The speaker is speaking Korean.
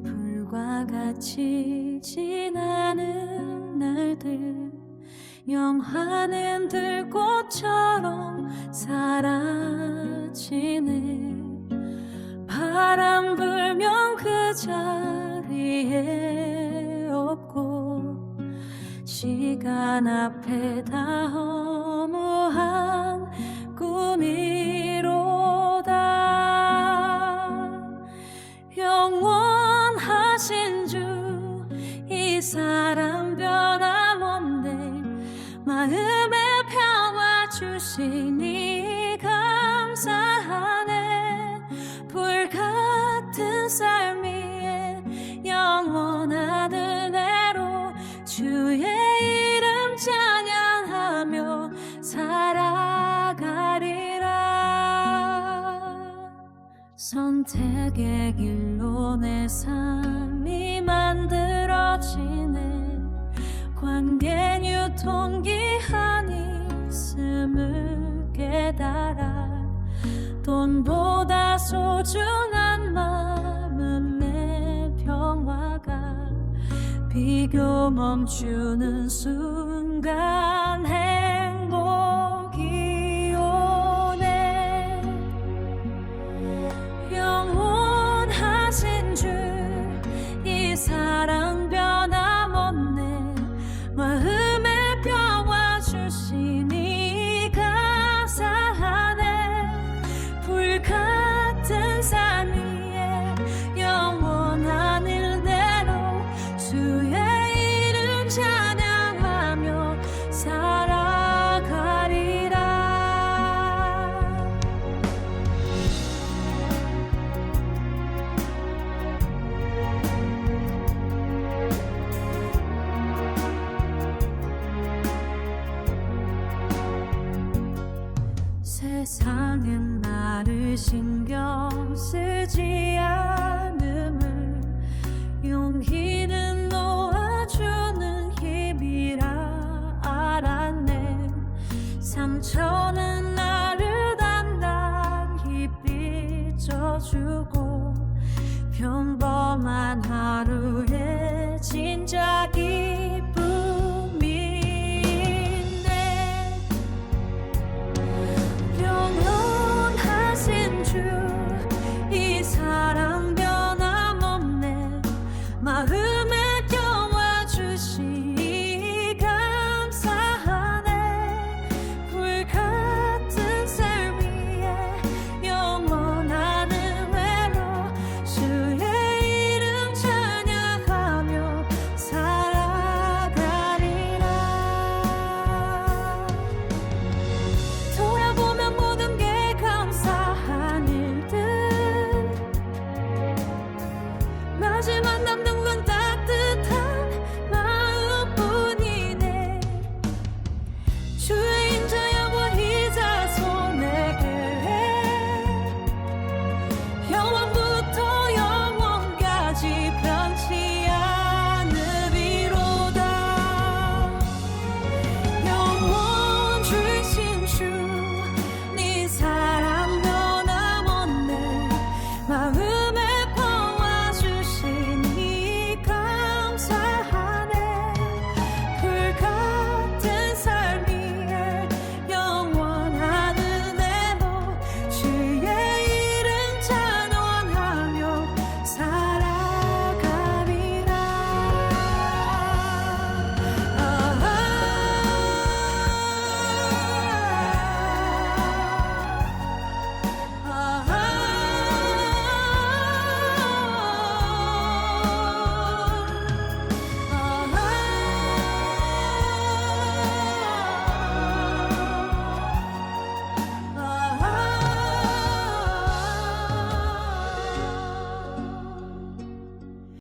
불과 같이 지나는 날들 영화는 들꽃처럼 사라지네. 바람 불면 그 자리에 없고 시간 앞에 다 허무한 꿈이 감사하네. 불 같은 삶 위에 영원한 은혜로 주의 이름 찬양하며 살아가리라. 선택의 길로 내 삶이 만들어지네. 관계 유통기한이 있음을 깨달아 돈보다 소중한 마음의 평화가 비교 멈추는 순간 행 세상은 나를 신경 쓰지 않음을 용기는 놓아주는 힘이라 알았네. 상처는 나를 단단히 빚어주고 평범한 하루의 진짜 기쁨이